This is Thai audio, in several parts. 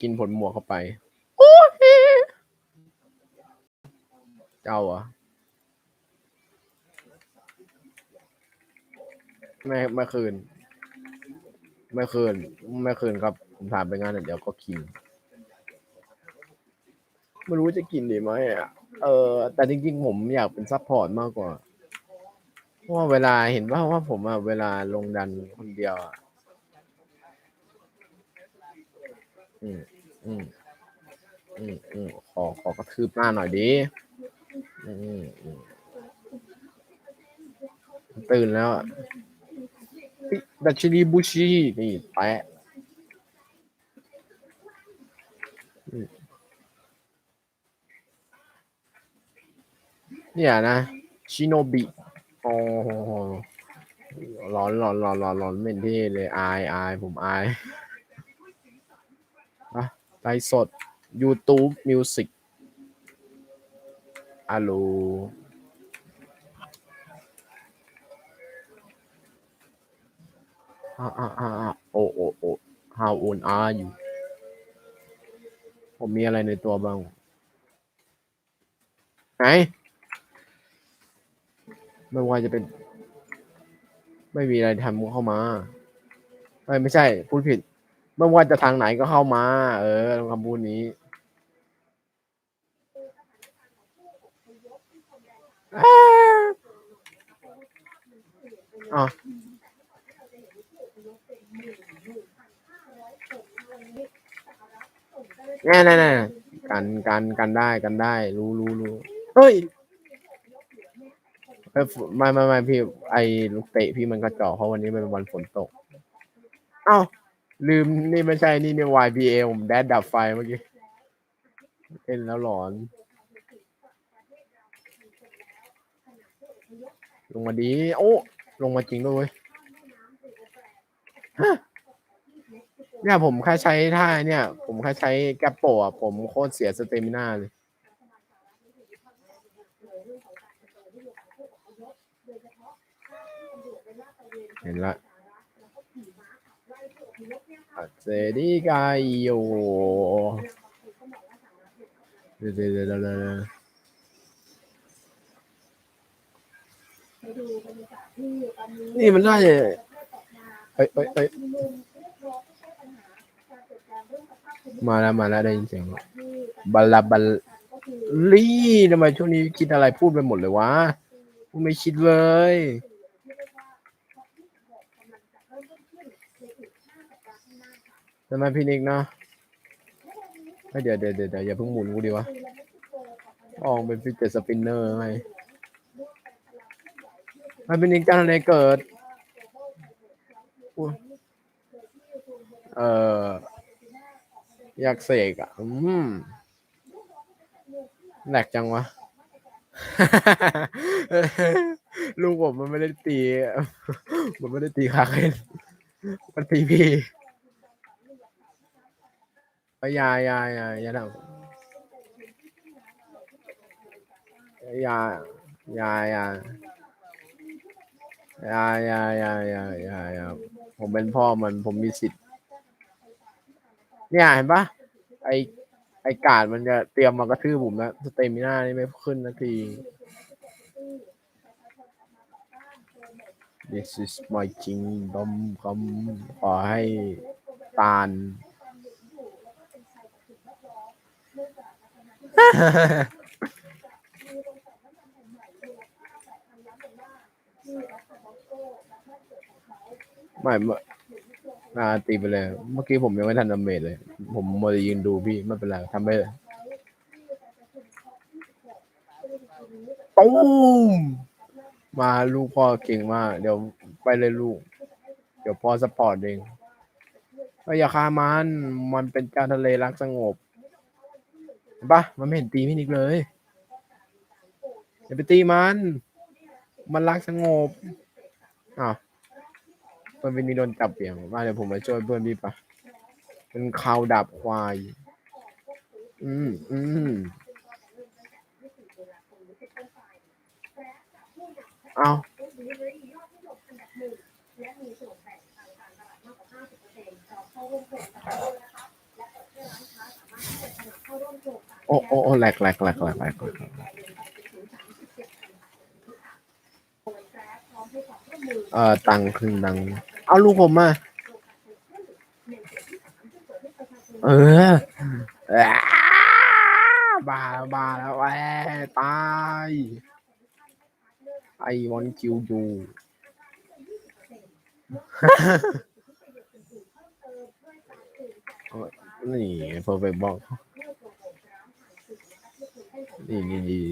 กินผลหมวกเข้าไปโอ้ยเจ้าเหรอะไม่ไม่คืน ไม่คืน ไม่คืนครับ ผมถามไปงานเดี๋ยวก็กิน ไม่รู้จะกินดีไหมอะเออ แต่จริงๆ ผมอยากเป็นซัพพอร์ตมากกว่า เพราะว่าเวลาเห็นว่าว่าผมอะเวลาลงดันคนเดียวอะอืม อืมอืมอืมขอขอกระทืบหน้าหน่อยดิอืมอืมตื่นแล้วอะเฮ้ดัชนีบูชีนี่แปะเนี่ยนะ ชิโนบิโอ้โหร้อนร้อนร้อนร้อนร้อนเป็นที่เลยอายอายผมอาย ไลฟ์สด YouTube Music ฮัลโหลอ่าอ่าอ่าอ่าโอโอโอ how old are you ผมมีอะไรในตัวบ้าง ไหน ไม่ว่าจะเป็น ไม่มีอะไรทำเข้ามา ไม่ไม่ใช่ พูดผิด ไม่ว่าจะทางไหนก็เข้ามา เออคำพูดนี้อ้าอ๋อแน่แน่แน่กันกันกันได้กันได้ รู้รู้รู้เฮ้ยเอ้ยไม่ไม่ไม่พี่ไอ้ลูกเตะพี่มันกระจอกเพราะวันนี้มันเป็นวันฝนตก เอ้า ลืมนี่ไม่ใช่นี่นี่ YBA ผมแดดดับไฟเมื่อกี้เล่นแล้วหลอนลงมาดี โอ้ ลงมาจริงด้วยเวยเนี่ยผมแค่ใช้ท่าเนี่ย ผมแค่ใช้แกปโปะอะผมโคตรเสียสเตมิน่าเลยเห็นละ อัเจดีกายโยเดี๋ยวเดี๋ยวเดี๋ยวเดี๋ยวเดี๋ยวนี่มันได้เอ้ยเอ้ยเอ้ยมาแล้วมาแล้วได้ยินเสียงบัลลาบัลลี่ทำไมช่วงนี้คิดอะไรพูดไปหมดเลยวะพูดไม่คิดเลย ช่ไหมพี่นิกเนาะเฮ้ยเดี๋ยวเดี๋ยวเดี๋ยวอย่าเพิ่งหมุนกูดีวะออกเป็นฟิกเกอร์สปินเนอร์ไงไม่พี่นิกจ้างอะไรเกิด เอออยากเสกอะ อืมแหลกจังวะ ลูกผมมันไม่ได้ตี มันไม่ได้ตีคาเคนมันตีพี่ เอ้ยอยายาอยายาทำยายายายายายายายายาผมเป็นพ่อมันผมมีสิทธิ์ เนี่ยเห็นปะไอไอกาดมันจะเตรียมมากระทืบผมแล้วสเตมิน่านี่ไม่ขึ้นนาที This is my kingdom คำขอให้ตาล ไม่เมื่ออ่าตีไปเลย เมื่อกี้ผมยังไม่ทันดาเมจเลย ผมมัวแต่ยืนดูพี่ไม่เป็นไรทำไปเลยตูมมาลูกพ่อเก่งมาก เดี๋ยวไปเลยลูก เดี๋ยวพ่อสปอร์ตเองเอ้ยอย่าฆ่ามัน มันเป็นเจ้าทะเลรักสงบ ห็นปะมันไม่เห็นตีพี่นิกเลยอย่าไปตีมัน มันรักสงบอ้าวเพื่อนพี่นี่โดนจับเปลี่ยนมาเดี๋ยวผมมาช่วยเพื่อนพี่ปะเป็นข่าวดับควาย อืมอืมเอาโอ้โอ้โอ้แหลก แหลกแหลกแหลกแหลกแหลกเอ่อตังค์ขึ้นตังค์เอาลูกผมมา เอออ้าบาบาแล้วแหวตาย ไอวอนคิวยูนี่เพอร์เฟกบอก นี่นี่นี่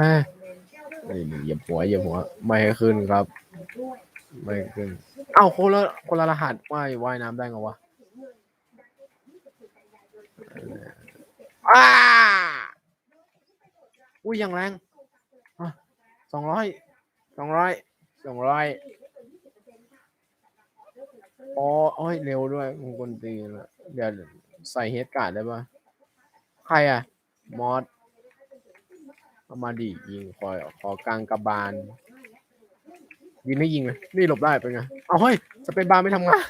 ฮะนี่นี่เหยียบหัวเหยียบหัว ไม่ให้ขึ้นครับ ไม่ให้ขึ้น เอ้าคนละคนละรหัสว่ายว่ายน้ำได้ไงวะอ้าอุ้ยอย่างแรงสองร้อยสองร้อยสองร้อย อ๋อโอ้ยเร็วด้วยมึงคนตีละเดี๋ยวใส่เฮดการ์ดได้ปะใครอะ มอสเอามาดิยิงคอยขอกลางกระบาล ยิงให้ยิงเลยนี่หลบได้เป็นไง เอาเฮ้ยสเปนบาร์ไม่ทำงาน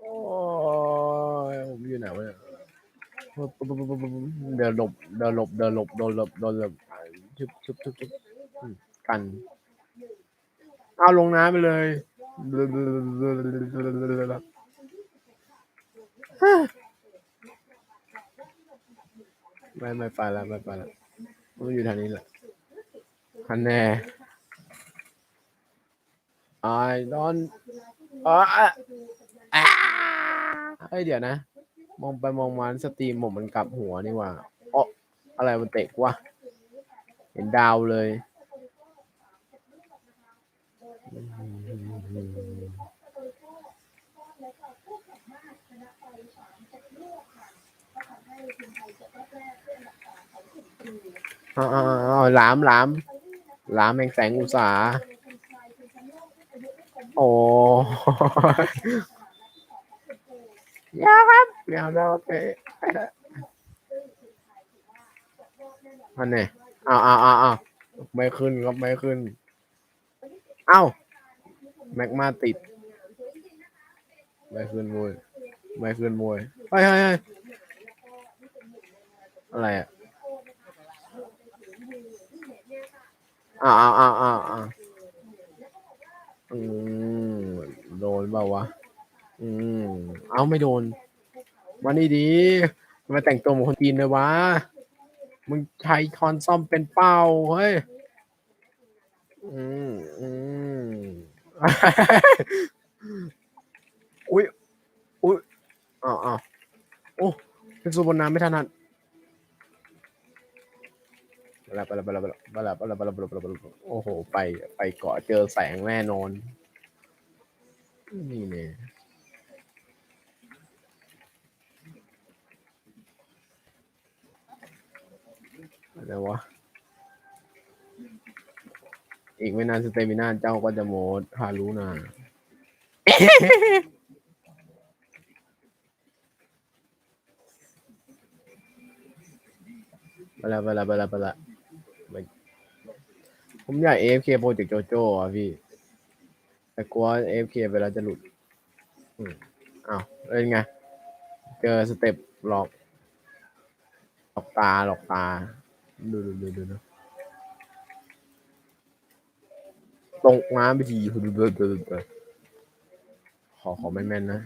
โอ้ยผมอยู่ไหนวะเนี่ยเดินหลบเดินหลบเดินหลบเดินหลบเดินหลบชุบชุบชุบชุบกัน เอาลงน้ำไปเลย ไม่ไม่ไปแล้วไม่ไปแล้วมันอยู่ทางนี้แหละคันแน่ I don't อ่าอ่าเฮ้ยเดี๋ยวนะ มองไปมองมาสตรีมผมมันกลับหัวนี่ว่าอ๋ออะไรมันเตะวะเห็นดาวเลย อ๋อหลามหลามหลามแห่งแสงอุตสาโอ้ยาครับยาวแล้วโอเคมันเนี่ยอ้าวอ้าวอ้าวอ้าวไม่ขึ้นครับไม่ขึ้น เอ้า แม็กมาติดไม่ขึ้นมวยไม่ขึ้นมวยเฮ้ยเฮ้ยเฮ้ยอะไรอะอ้าวอ้าวอ้าวอ้าวอ้าวอืมโดนเปล่าวะ อืม เอาไม่โดน วันนี้ดีมาแต่งตัวเหมือนคนจีนเลยวะ มึงใช้คอนซ่อมเป็นเป้าเฮ้ย อืม อืม อุ้ยอุ้ยอ้าวอ้าวโอ้เป็นสูบบนน้ำไม่ถนัดบลาบลาบลาบลาบลาบลาบลาบลาบลาบลาโอ้โห ไป ไปเกาะเจอแสงแน่นอน นี่เนี่ยอะไรวะ อีกไม่นานสเตมินาเจ้าก็จะหมดฮารุนาบลาบลาบลาบลาไม่ผมอยาก AFK โปรเจกต์โจโจ้อะพี่ แต่กลัว AFK ไปแล้วจะหลุดอืมอ้าวเป็นไง เจอสเต็ปหลอก หลอกตาหลอกตา ดูดูดูดูดู ตกน้ำไปทีดูดูดูดูดูขอขอไม่แม่นนะ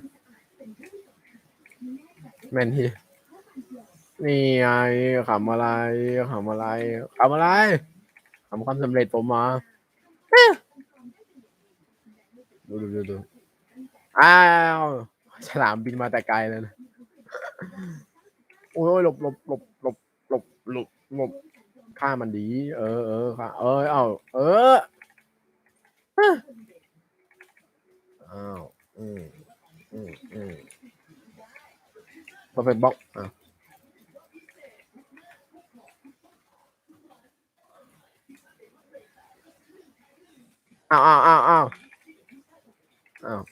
แม่นที่นี่ไงขำอะไรขำอะไรขำอะไรขำความสำเร็จผมมาดูดูดูดูอ้าวฉลามบินมาแต่ไกลเลยนะโอ้ยหลบหลบหลบหลบหลบหลบหลบฆ่ามันดี เออเออค่ะเออเอาเออ vẹt bọng à. à à à à Ow.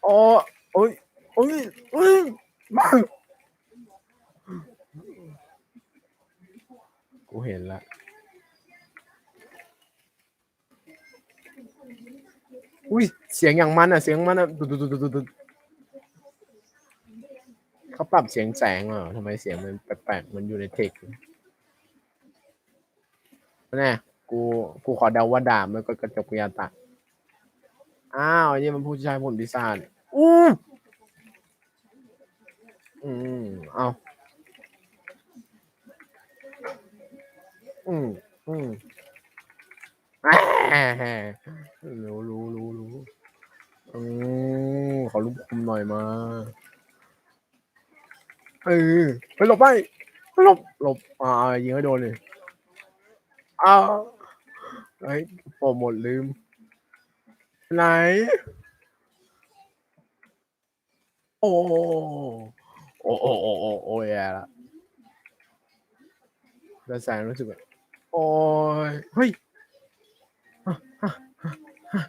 Ồ, ôi, ôi, ôi, Cú hiền lại. อุ้ยเสียงอย่างมันอะ เสียงมันอะดุดดุดดุดดุดดุดเขาปรับเสียงแสงเหรอทำไมเสียงมันแปลกๆมันอยู่ในเทคแน่กูกูขอเดาว่าดาบมันก็กระจกวิญญาตะอ้าวนี่มันผู้ชายผลพิศาจอู้อืมเอาอืมอืม รู้รู้รู้รู้อืมขอรูปคุมหน่อยมาเออไปหลบไปหลบหลบอ่ายิงให้โดนเลยอ้าวเฮ้ยโปรโมทลืม ไหนโอ้โอ้ โอ้โอ้โอ้โอ้โอ้แย่ละแล้วแสงรู้สึกแบบโอ้ยเฮ้ยฮะฮะฮะฮะ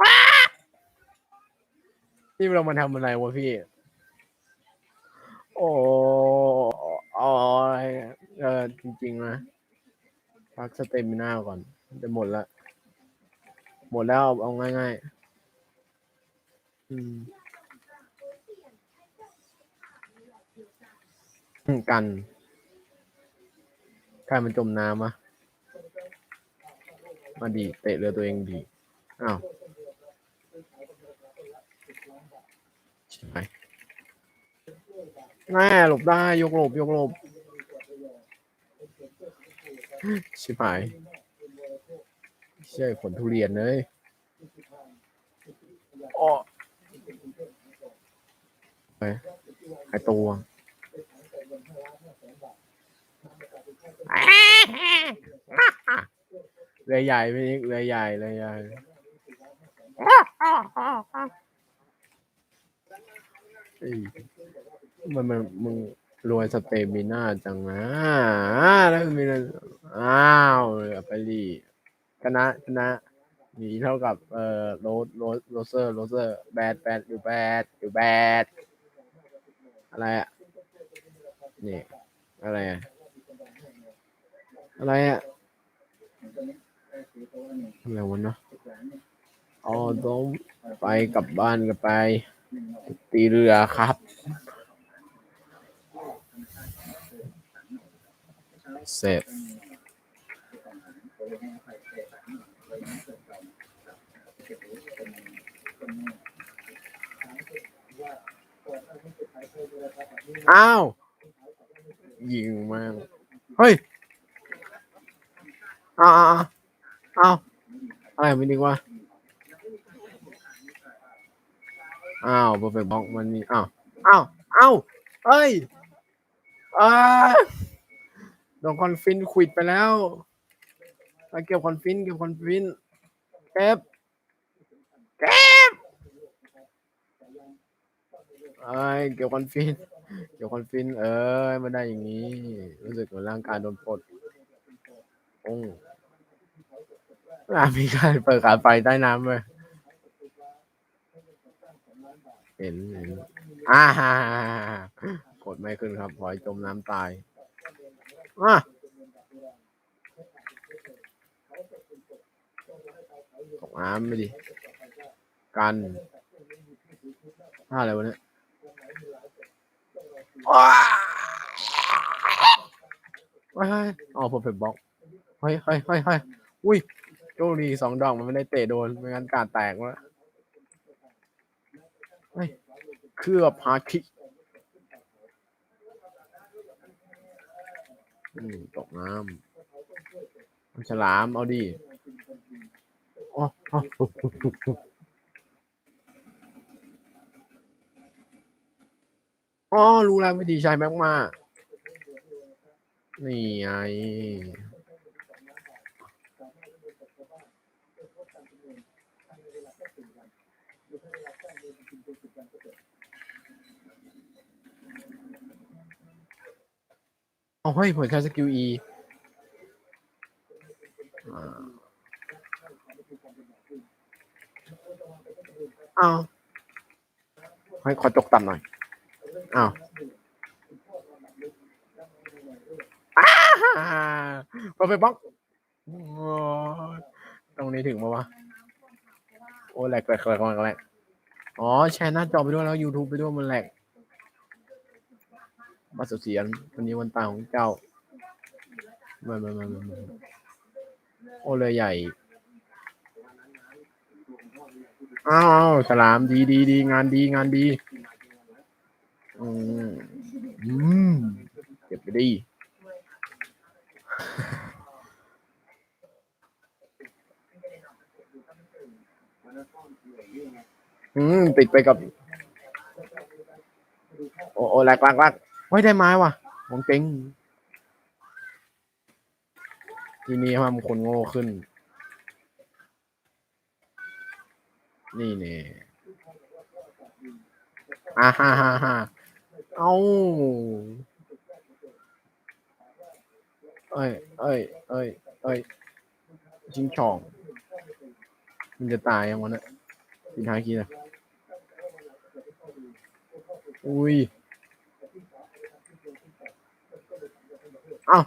ว้า นี่เรามาทำอะไรวะพี่ โอ้โอ้ยเออจริงๆนะพักสเตมิน่าก่อน จะหมดละ หมดแล้วเอาง่ายๆ อืมอืมกันใครมันจมน้ำวะมาดี เตะเรือตัวเองดี อ้าวใช่ไหม แม่หลบได้ยกหลบยกหลบ ชิบหายใช่ผลทุเรียนเลยอ้อไปหายตัวเรือใหญ่ไปอีกเรือใหญ่เรือใหญ่ มันมันมึงรวยสเตมิน่าจังนะแล้วมีอะไรอ้าวเรือไปรีชนะชนะหนีเท่ากับเอ่อโรสโรสโรเซอร์โรเซอร์แบดแบดอยู่แบดอยู่แบดอะไรอะนี่อะไรอะอะไรอะอะไรวะเนาะอ๋อต้องไปกลับบ้านกันไป ตีเรือครับ เสร็จอ้าว ยิงแมงเฮ้ยอ้าวอ้าวอะไรไม่ดีวะอ้าวเ e อร์เฟกต์บ็อกมันมีอ้าวอ้าวอ้าวเอ้ยอ้า โดนคอนฟินควิดไปแล้วไปเก็บคอนฟินเก็บคอนฟินเก็บเก็บไอ้ยเก็บคอนฟินเดี๋ยวคอนฟิน เอ้ยไมาได้อย่างนี้ รู้สึกเหมือนร่างกายโดนปลดโอ้อะมีการเปิดขาไฟใต้น้ำเลยเห็นเห็นอ่าฮ่าฮ่าฮ่าฮ่ากดไม่ขึ้นครับปล่อยจมน้ำตาย อะตกน้ำไม่ดิกันท่าอะไรวะเนี่ยว้าเฮ้ยเฮ้ยอ๋อผมเป็นบล็อกเฮ้ยเฮ้ยเฮ้ยเฮ้ยอุ้ยโชคดีสองดอกมันไม่ได้เตะโดนไม่งั้นการแตกแล้วเฮ้ยเครือบฮาคิ อืมตกน้ำฉลามเอาดิอ๋ออ๋ออ๋อรู้แล้ววิธีใช้แม็กมานี่ไง เอาเฮ้ยผมใช้สกิลอ่าเอาให้ขอจกต่ำหน่อยอ้าวอ้าพอไปบล็อกตรงนี้ถึงปะวะ โอ้แหลกแหลกแหลกแหลกอ๋อ แชร์หน้าจอไปด้วยแล้ว YouTube ไปด้วยมันแหลก มาสุเสียนวันนี้วันตายของเจ้าไมามามามามโอเลยใหญ่อ้าวอ้าวฉลามดีดีดีงานดีงานดี อืมอืมเก็บไปดีอืมติดไปกับ โอ้โอ้แหลกแหลกแหลก ไม่ได้ไม้ว่ะของเจ๋งทีนี้ทำคนโง่ขึ้น นี่เนี่ยอ่าฮ่าฮ่าฮ่าเอาเอ้ยเอ้ยเอ้ยเอ้ยชิงช่อง มันจะตายยังวะเนี่ยสินท้ายคีนะอุ้ย เอ้า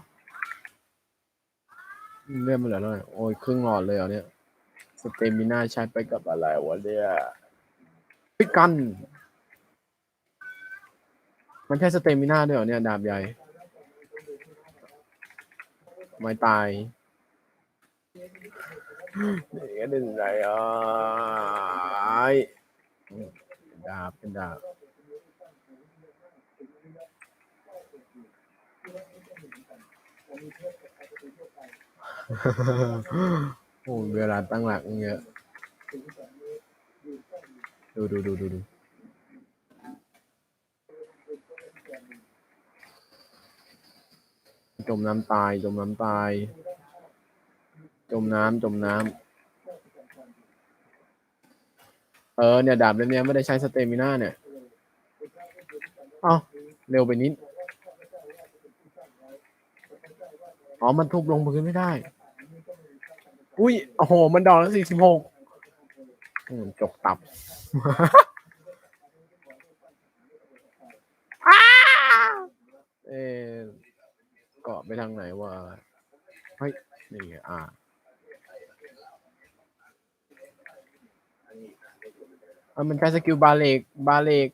เลื่อนมาเหลือเท่าไหร่โอ้ยครึ่งหลอดเลยเหรอเนี่ยสเตมิน่าใช้ไปกับอะไรวะเนี่ยพิกัน มันแค่สเตมิน่าด้วยเหรอเนี่ยดาบใหญ่ไม่ตายนี่ก็ดึงไรอะดาบเป็นดาบ โอ้เวลาตั้งหลักเยอะ ดูดูดูดูดูจมน้ำตาย จมน้ำตาย จมน้ำจมน้ำ เออเนี่ยดาบเล่มเนี้ยไม่ได้ใช้สเตมิน่าเนี่ย เอ้า เร็วไปนิด อ๋อ มันทุบลงพื้นไม่ได้ อุ้ย โอ้โห มันดอกละสี่สิบหกจกตับอ้าเอ๊ะเกาะไปทางไหนวะเฮ้ย นี่ไงอ่าเออมันใช้สกิลบาเลก บาเลก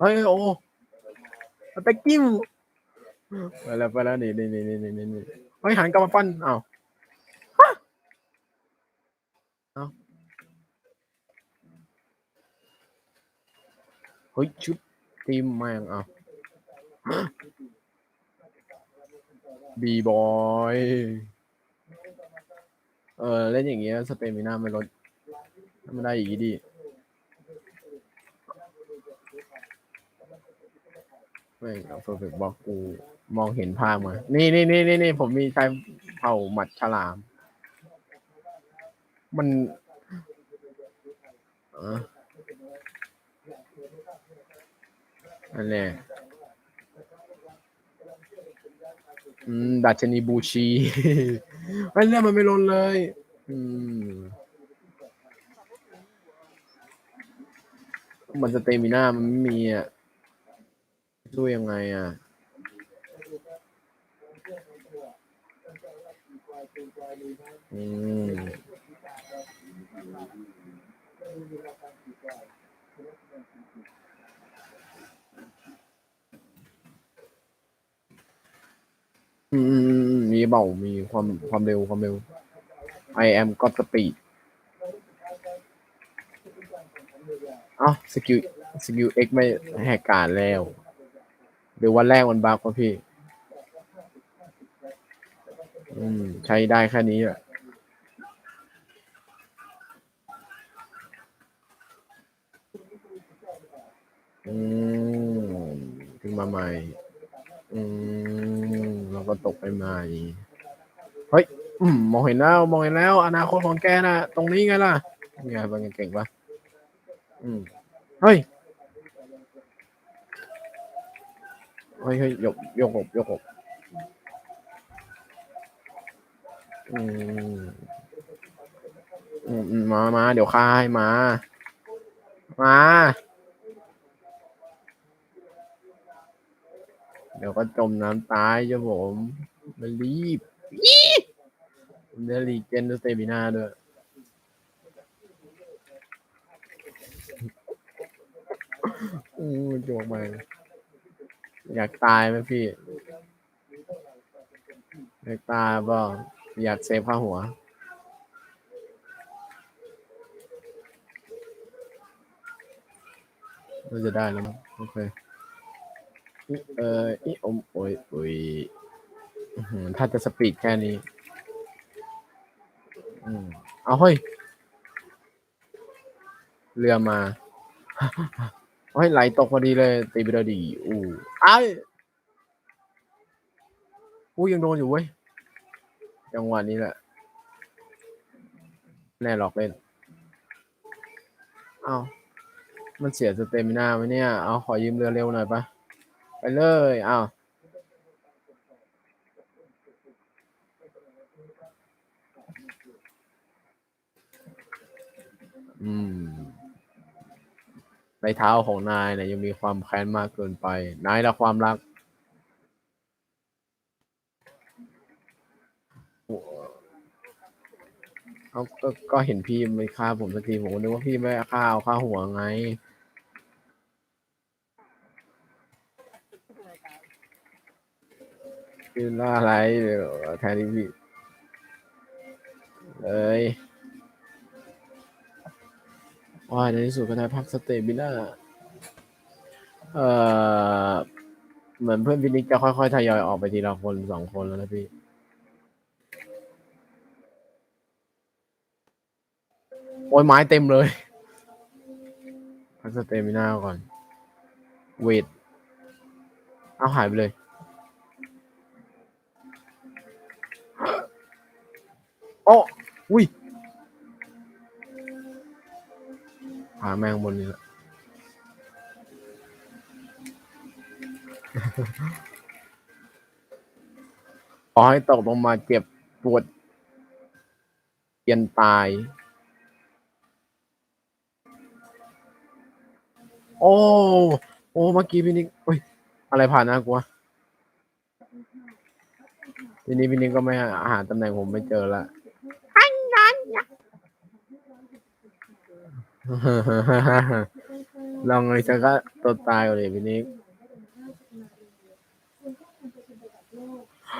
เฮ้ย โอ้มันไปกิ้วไปแล้วไปแล้วนี่นี่นี่นี่นี่นี่เฮ้ยหันกลับมาฟันอ้าวเอาเฮ้ยชุดทีมแม่งเอาบีบอยเออเล่นอย่างเงี้ยสเตมิน่าไม่ลดถ้ามันได้อย่างงี้ดีแม่งเอาเฟอร์เฟกบอกกู มองเห็นภาพมา นี่นี่นี่นี่นี่ผมมีใช้เผ่าหมัดฉลาม มันอันน่อืมดัชนีบูชีอ้เรื่องมันไม่ลนเลย อืมมันสเตมิน่ามันไม่มีอะ สู้ยังไงอะ อืมอืมมีเบามีความความเร็วความเร็ว I am God Speed เอ้าสกิลสกิล X ไม่แหกการแล้ว หรือวันแรกมันบักวะพี่ อืมใช้ได้แค่นี้อะอืมขึ้นมาใหม่ อืมแล้วก็ตกไปใหม่เฮ้ยอืมมองเห็นแล้ว มองเห็นแล้ว อนาคตของแกน่ะ ตรงนี้ไงล่ะไงเป็นไงเก่งปะอืมเฮ้ยเฮ้ยเฮ้ยยกยกหกยกหก อืมอืมอืมมามาเดี๋ยวค่ายมา มา เดี๋ยวก็จมน้ำตายจ้ะผมมันรีบอี๋ผมได้รีเจนด้วยสเตมินาด้วยอู้จวกมาอยากตายไหมพี่ อยากตายเปล่า อยากเซฟค่าหัวน่าจะได้แล้วมั้งโอเคอิเอออีอมโอยโอยถ้าจะสปีดแค่นี้ อืมเอาเฮ้ย เรือมาเฮ้ยไหลตกพอดีเลย ตีไปเลยดีอู้อ้ายอู้ยังโดนอยู่เว้ย จังหวะนี้แหละ แน่หรอกเล่น เอามันเสียสเตมินาไหมเนี่ย เอาขอยืมเรือเร็วหน่อยปะไปเลยเอาอืมในเท้าของนายเนี่ยยังมีความแค้นมากเกินไป นายละความรัก เอาก็ก็เห็นพี่ไม่ฆ่าผมสักทีผมก็นึกว่าพี่ไม่ฆ่าเอาฆ่าหัวไง คือล่าอะไรเดี๋ยวแทนที่พี่เลยว่าในที่สุดก็ได้พักสเตบิล่าเอ่อ เหมือนเพื่อนพี่นิกจะค่อยๆทยอยออกไปทีละคนสองคนแล้วนะพี่ โอ้ยไม้เต็มเลยพักสเตมิน่าก่อน เวท เอาหายไปเลย โอ้อุ้ย หาแมงบนนี่แหละขอให้ตกลงมาเจ็บปวดเย็นตาย โอ้ โอ้ เมื่อกี้พี่นิกเฮ้ย อะไรผ่านหน้ากลัวทีนี้พี่นิกก็ไม่หาหาตำแหน่งผมไม่เจอละลองเลยจะก็ตัวตายเลยพี่นิก